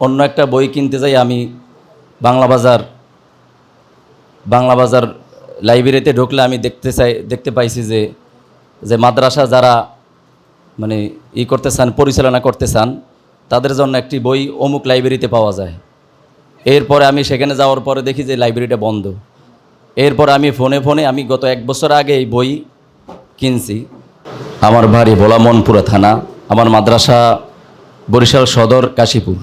অন্য একটা বই কিনতে যাই, আমি বাংলা বাজার বাংলা বাজার লাইব্রেরিতে ঢুকলে আমি দেখতে চাই, দেখতে পাইছি যে যে মাদ্রাসা যারা মানে ই করতে চান, পরিচালনা করতে চান, তাদের জন্য একটি বই অমুক লাইব্রেরিতে পাওয়া যায়। এরপরে আমি সেখানে যাওয়ার পরে দেখি যে লাইব্রেরিটা বন্ধ। এরপর আমি ফোনে ফোনে আমি গত এক বছর আগে এই বই কিনছি। আমার বাড়ি ভোলামনপুরা থানা, আমার মাদ্রাসা বরিশাল সদর কাশীপুর।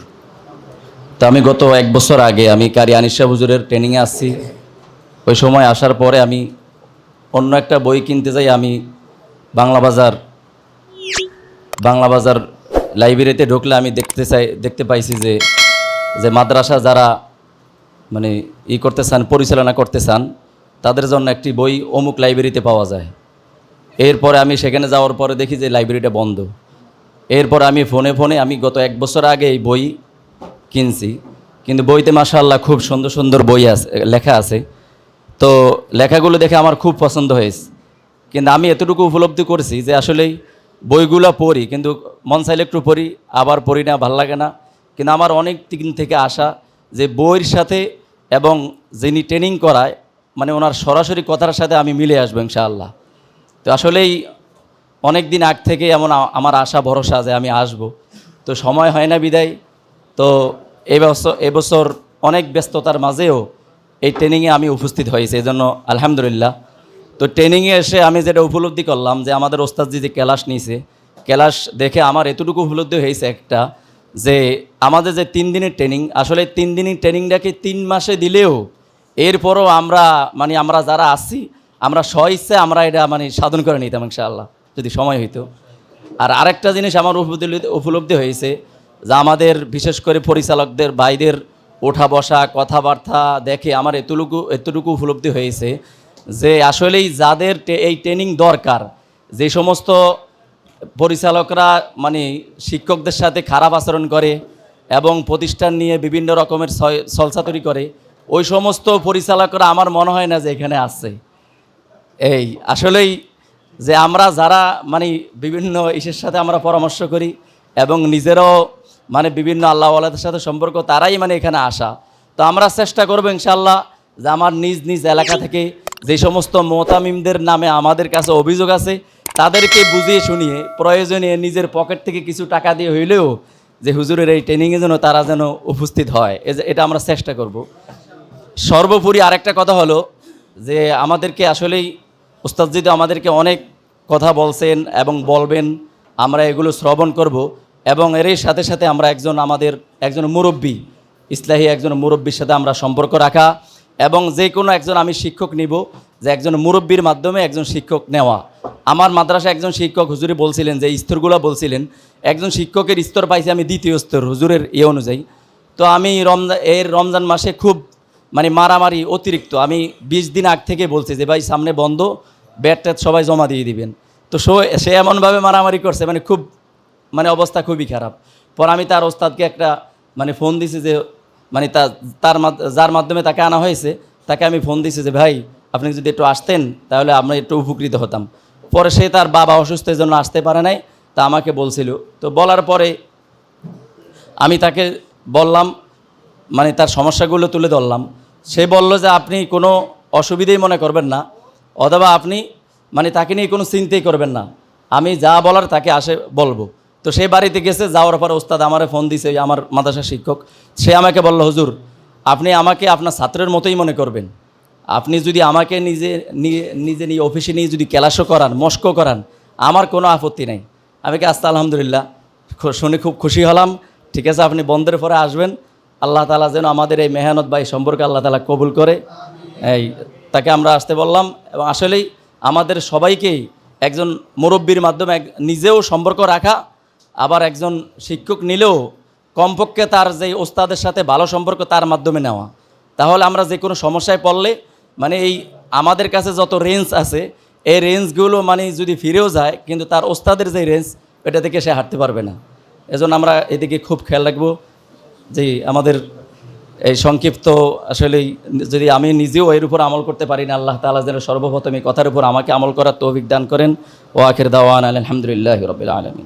তো আমি গত এক বছর আগে আমি কারি আনিসা হুজুরের ট্রেনিংয়ে আসছি ওই সময় আসার পরে আমি অন্য একটা বই কিনতে যাই, আমি বাংলা বাজার বাংলা বাজার লাইব্রেরিতে ঢুকলে আমি দেখতে চাই, দেখতে পাইছি যে যে মাদ্রাসা যারা মানে ই করতে চান, পরিচালনা করতে চান, তাদের জন্য একটি বই অমুক লাইব্রেরিতে পাওয়া যায়। এরপরে আমি সেখানে যাওয়ার পরে দেখি যে লাইব্রেরিটা বন্ধ। এরপর আমি ফোনে ফোনে আমি গত এক বছর আগে এই বই কিনছি। কিন্তু বইতে মাশাআল্লাহ খুব সুন্দর সুন্দর বই আছে লেখা আছে। তো লেখাগুলো দেখে আমার খুব পছন্দ হয়েছে। কিন্তু আমি এতটুকু উপলব্ধি করছি যে আসলেই বইগুলো পড়ি, কিন্তু মন চাইলে একটু পড়ি, আবার পড়ি না, ভালো লাগে না। কিন্তু আমার অনেক দিন থেকে আসা যে বইয়ের সাথে এবং যিনি ট্রেনিং করায় মানে ওনার সরাসরি কথার সাথে আমি মিলে আসব ইনশাআল্লাহ। তো আসলেই অনেক দিন আগ থেকে এমন আমার আশা, ভরসা যে আমি আসব। তো সময় হয় না বিদায়। তো এবছর এবছর অনেক ব্যস্ততার মাঝেও এই ট্রেনিংয়ে আমি উপস্থিত হয়েছি, এই জন্য আলহামদুলিল্লাহ। তো ট্রেনিংয়ে এসে আমি যেটা উপলব্ধি করলাম যে আমাদের ওস্তাদজি যে ক্যালাস নিয়েছে ক্যালাস দেখে আমার এতটুকু উপলব্ধি হয়েছে একটা যে আমাদের যে তিন দিনের ট্রেনিং, আসলে তিন দিনের ট্রেনিংটাকে তিন মাসে দিলেও এরপরও আমরা মানে আমরা যারা আসছি আমরা স্ব ইচ্ছে আমরা এটা মানে সাধন করে নিতাম ইনশাআল্লাহ, যদি সময় হইতো। আর আরেকটা জিনিস আমার উপলব্ধি উপলব্ধি হয়েছে যে আমাদের, বিশেষ করে পরিচালকদের, ভাইদের ওঠা বসা, কথাবার্তা দেখে আমার এতটুকু এতটুকু উপলব্ধি হয়েছে যে আসলেই যাদের এই ট্রেনিং দরকার, যে সমস্ত পরিচালকরা মানে শিক্ষকদের সাথে খারাপ আচরণ করে এবং প্রতিষ্ঠান নিয়ে বিভিন্ন রকমের ছলচাতুরি করে, ওই সমস্ত পরিচালকরা আমার মনে হয় না যে এখানে আছে। এই, আসলেই যে আমরা যারা মানে বিভিন্ন ইসের সাথে আমরা পরামর্শ করি এবং নিজেরাও মানে বিভিন্ন আল্লাহ সাথে সম্পর্ক, তারাই মানে এখানে আসা। তো আমরা চেষ্টা করব ইনশাল্লাহ যে আমার নিজ নিজ এলাকা থেকে যে সমস্ত মোতামিমদের নামে আমাদের কাছে অভিযোগ আছে, তাদেরকে বুঝিয়ে শুনিয়ে প্রয়োজনে নিজের পকেট থেকে কিছু টাকা দিয়ে হইলেও যে হুজুরের এই ট্রেনিংয়ে যেন তারা যেন উপস্থিত হয় এটা আমরা চেষ্টা করব। সর্বোপরি আরেকটা কথা হলো যে আমাদেরকে আসলেই উস্তাদজি তো আমাদেরকে অনেক কথা বলছেন এবং বলবেন, আমরা এগুলো শ্রবণ করব। এবং এরই সাথে সাথে আমরা একজন আমাদের একজন মুরব্বী, ইসলাহী একজন মুরব্বীর সাথে আমরা সম্পর্ক রাখা এবং যে কোনো একজন আমি শিক্ষক নিব যে একজন মুরব্বীর মাধ্যমে একজন শিক্ষক নেওয়া। আমার মাদ্রাসা একজন শিক্ষক হুজুরি বলছিলেন, যে স্তরগুলো বলছিলেন, একজন শিক্ষকের স্তর পাইছি আমি দ্বিতীয় স্তর হুজুরের এ অনুযায়ী। তো আমি রমজান এর রমজান মাসে খুব মানে মারামারি অতিরিক্ত, আমি বিশ দিন আগ থেকে বলছি যে ভাই সামনে বন্ধ ব্যাট সবাই জমা দিয়ে দিবেন। তো সে এমনভাবে মারামারি করছে মানে খুব মানে অবস্থা খুবই খারাপ। পর আমি তার ওস্তাদকে একটা মানে ফোন দিছি যে মানে তার যার মাধ্যমে তাকে আনা হয়েছে, তাকে আমি ফোন দিছি যে, ভাই, আপনি যদি একটু আসতেন, তাহলে আমরা একটু উপকৃত হতাম। পরে সে তার বাবা অসুস্থের জন্য আসতে পারে নাই, তা আমাকে বলছিল। তো বলার পরে আমি তাকে বললাম মানে তার সমস্যাগুলো তুলে ধরলাম। সে বলল যে, আপনি কোনো অসুবিধেই মনে করবেন না, অথবা আপনি মানে তাকে নিয়ে কোনো চিন্তাই করবেন না। আমি যা বলার তাকে আসে বলব। তো সে বাড়িতে গেছে, যাওয়ার পর ওস্তাদ আমারে ফোন দিছে আমার মাদ্রাসা শিক্ষক। সে আমাকে বলল, হুজুর, আপনি আমাকে আপনার ছাত্রের মতোই মনে করবেন। আপনি যদি আমাকে নিজে নিজে নিয়ে অফিসে নিয়ে যদি ক্যালাসও করান মস্ক করান, আমার কোনো আপত্তি নাই। আমি কি আসতে আলহামদুলিল্লাহ শুনে খুব খুশি হলাম। ঠিক আছে, আপনি বন্ধের পরে আসবেন। আল্লাহ তালা যেন আমাদের এই মেহনত বা এই সম্পর্কে আল্লাহ তালা কবুল করে। এই, তাকে আমরা আসতে বললাম। এবং আসলেই আমাদের সবাইকেই একজন মুরব্বীর মাধ্যমে নিজেও সম্পর্ক রাখা আবার একজন শিক্ষক নিলেও কমপক্ষে তার যে ওস্তাদের সাথে ভালো সম্পর্ক তার মাধ্যমে নেওয়া। তাহলে আমরা যে কোনো সমস্যায় পড়লে মানে এই আমাদের কাছে যত রেঞ্জ আছে, এই রেঞ্জগুলো মানে যদি ফিরেও যায়, কিন্তু তার ওস্তাদের যে রেঞ্জ এটা থেকে সে হাঁটতে পারবে না। এজন্য আমরা এদিকে খুব খেয়াল রাখব যে আমাদের এই সংক্ষিপ্ত আসলে যদি আমি নিজেও এর উপর আমল করতে পারি না, আল্লাহ তালা যেন সর্বপ্রথম এই কথার উপর আমাকে আমল করার তৌফিক দান করেন। ও আখের দাওয়ান আলহামদুলিল্লাহ রবিল আলমী